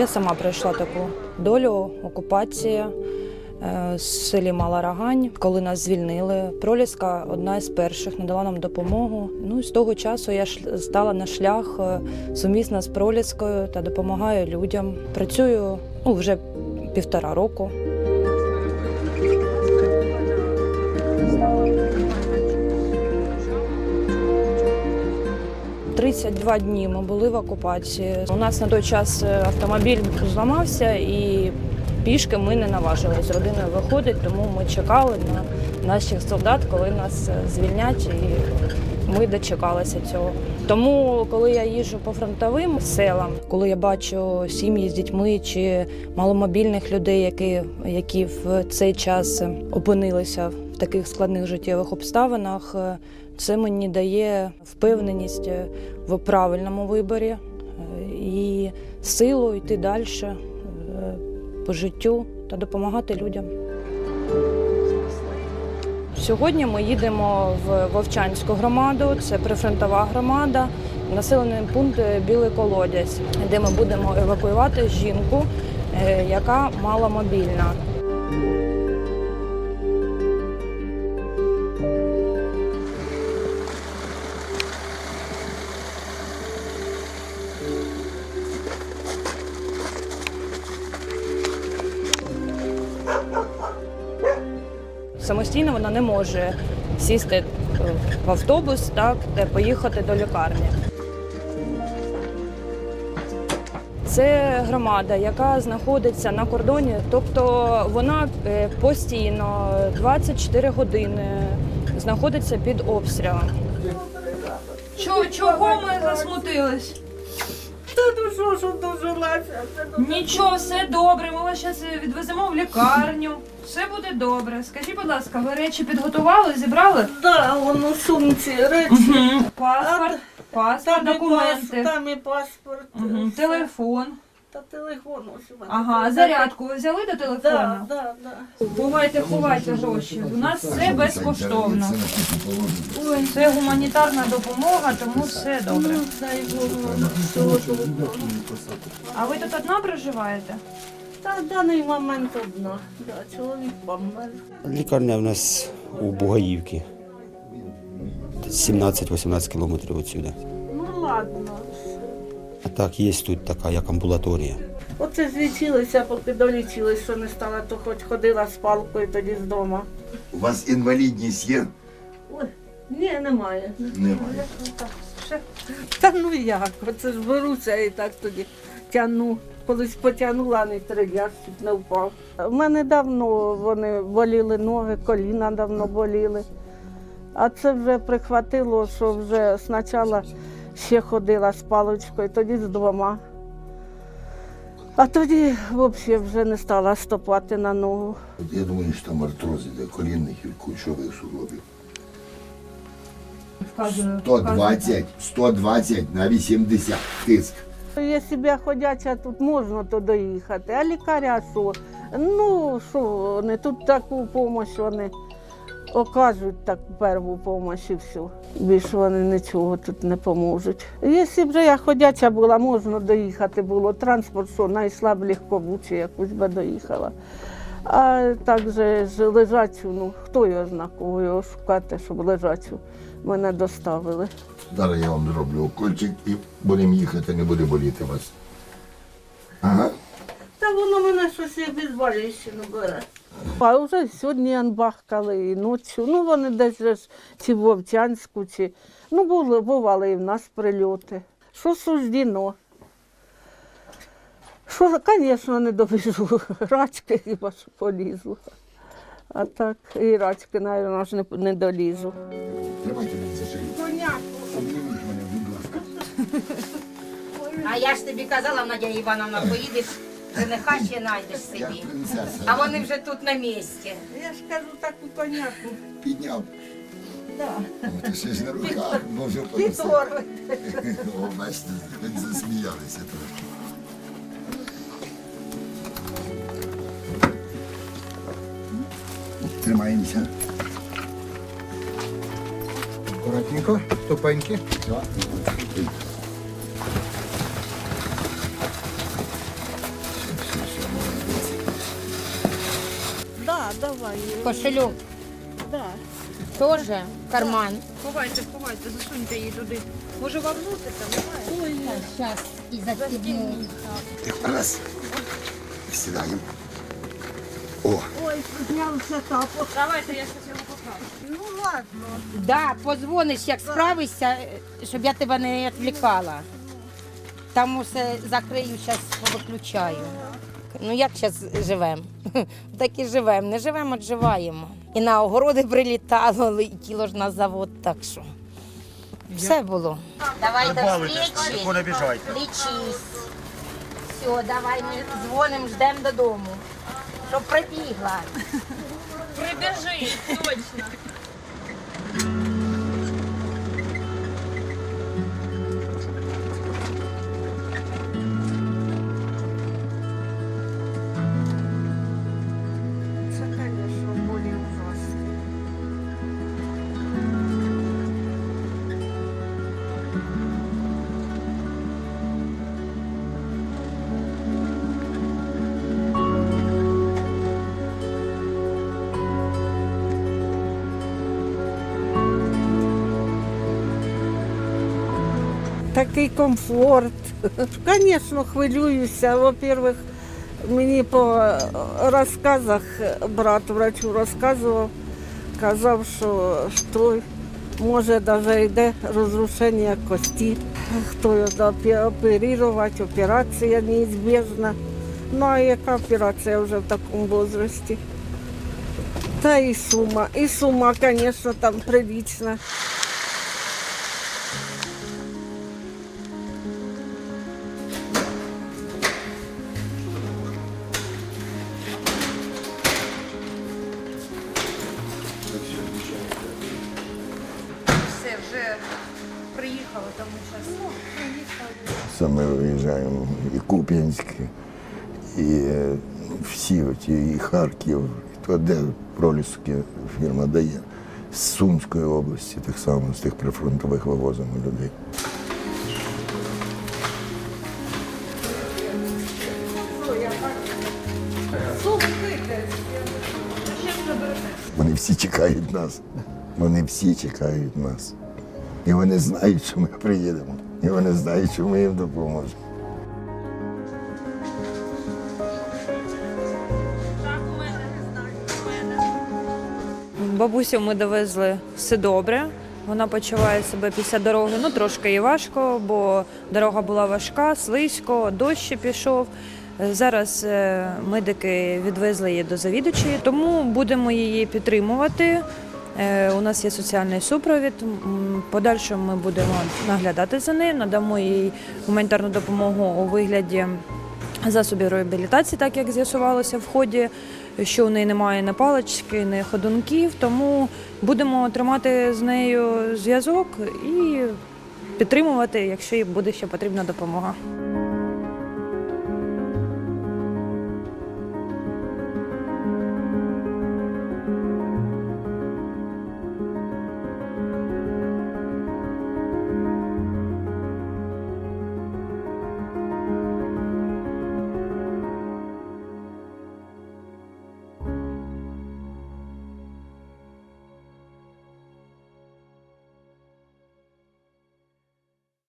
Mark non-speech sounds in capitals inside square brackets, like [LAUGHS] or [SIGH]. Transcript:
Я сама пройшла таку долю окупації е, в селі Мала Рагань, коли нас звільнили. Проліска одна з перших надала нам допомогу. Ну з того часу я стала на шлях е, сумісна з Проліскою та допомагаю людям. Працюю ну, вже півтора року. «32 дні ми були в окупації. У нас на той час е, автомобіль зламався і пішки ми не наважилися з родиною виходить, тому ми чекали на наших солдат, коли нас е, звільнять, і ми дочекалися цього. Тому, коли я їжджу по фронтовим селам, коли я бачу сім'ї з дітьми чи маломобільних людей, які, які в цей час е, опинилися таких складних життєвих обставинах, е, це мені дає впевненість е, в правильному виборі е, і силу йти далі по життю та допомагати людям. Сьогодні ми їдемо в Вовчанську громаду, це прифронтова громада, населений пункт Білий Колодязь, де ми будемо евакуювати жінку, яка маломобільна. Самостійно вона не може сісти е, в автобус так, та поїхати до лікарні. Це громада, яка знаходиться на кордоні, тобто вона е, постійно 24 години знаходиться під обстрілом. Чого, чого ми засмутились? Та ну що, що дожилася? Ну, Нічого, все добре. Ми вас зараз відвеземо в лікарню. Все буде добре. Скажіть, будь ласка, ви речі підготували, зібрали? Да, воно в сумці, речі. Паспорт, паспорт, Там і, документи, там і паспорт. Мгм, все. телефон. Та телефон ось у мене. Ага, а зарядку ви взяли до Да, телефону? да, да. Ховайте, ховайте гроші. У нас все безкоштовно. Це гуманітарна допомога, тому все добре. Ну, дай Бог всього доброго. А ви тут одна проживаєте? Та в даний момент одна. Да, чоловік помер. Лікарня в нас у Бугаївці. 17-18 кілометрів відсюди. Ну ладно. А так, є тут така, як амбулаторія. Оце злічилися, поки долічились, що не стала, то хоч ходила з палкою тоді з дому. У вас інвалідність є? Ой, ні, немає. Немає. Та ну як, оце ж беруся і так тоді тягну. Колись потягнула, не три я чуть не впав. У мене давно вони боліли ноги, коліна давно боліли. А це вже прихватило, що вже спочатку ще ходила з паличкою, тоді з двома. А тоді взагалі вже не стала стопати на ногу. От Я думаю, що там артроз іде колінних і кульшових суглобів. Вказую. 120, 120 на 80 тиск. Якщо я ходяча, тут можна то доїхати, а лікаря що? Ну, що вони, тут таку допомогу вони окажуть таку перву допомогу і все. Більше вони нічого тут не поможуть. Якщо б я ходяча була, можна доїхати було. Транспорт, що знайшла б легкову чи якусь би доїхала. А так же ж лежачу, ну хто його зна, кого його шукати, щоб лежачу мене доставили. Зараз я вам зроблю укольчик і будемо їхати, не буде боліти вас. Ага. Та воно мене щось і безболіщину бере. А вже сьогодні анбахкали і ночі. Ну вони десь же ж чи в Вовчанську, чи ну були, бували і в нас прильоти. Що суждено? Що, звісно, не добіжу. [LAUGHS] Рачки хіба що полізу. А так, і рачки, навіть, ж не, не долізу. Тримайте мене за шию. Обніміть мене, будь ласка. А я ж тобі казала, Надя Івановна, поїдеш, жениха ще знайдеш собі. принцеса. А вони вже тут на місці. Я ж кажу таку коняку. Підняв. Да. О, ти ще ж на руках. Підорви. О, бачите, хоч засміялися трошки. Тримаємося. Аккуратненько, ступеньки. Все. Давай. Кошельок Да. теж, карман. Ховайте, ховайте, засуньте її туди. Може вам там немає? Зараз і застібну. Раз. Сідаємо. О, Ой, знявся тапок. Давайте, я щось його покажу. Ну ладно. Да, позвониш, як справишся, е, щоб я тебе не відвлікала. Там усе закрию, зараз виключаю. Ну як зараз живемо? [LAUGHS] Так і живемо. Не живемо, отживаємо. І на огороди прилітало, [LAUGHS] летіло ж на завод, так що. Все було. Давай до встречі. Не біжайте. Лічись. Все, давай ми дзвонимо, ждемо додому. Щоб прибігла. Прибіжи, точно. Такий комфорт. Звісно, хвилююся. Во-первых, мені по розказах брат врачу розказував, казав, що той може навіть йде розрушення кості, хто його оперувати, операція неізбіжна. Ну а яка операція вже в такому возрасті? Та і сума, і сума, звісно, там прилічна. Це ми виїжджаємо і Куп'янськ, і е, всі оті, і Харків, і то де проліски фірма дає. З Сумської області, так само, з тих прифронтових вивозимо людей. Вони всі чекають нас. Вони всі чекають нас. І вони знають, що ми приїдемо. І вони знають, що ми їм допоможемо. Бабусю ми довезли все добре. Вона почуває себе після дороги. Ну трошки і важко, бо дорога була важка, слизько, дощ ще пішов. Зараз е, медики відвезли її до завідувачої, тому будемо її підтримувати. Е, У нас є соціальний супровід. Подальшому ми будемо наглядати за нею, надамо їй гуманітарну допомогу у вигляді засобів реабілітації, так як з'ясувалося в ході, що у неї немає ні палички, ні ходунків. Тому будемо тримати з нею зв'язок і підтримувати, якщо їй буде ще потрібна допомога.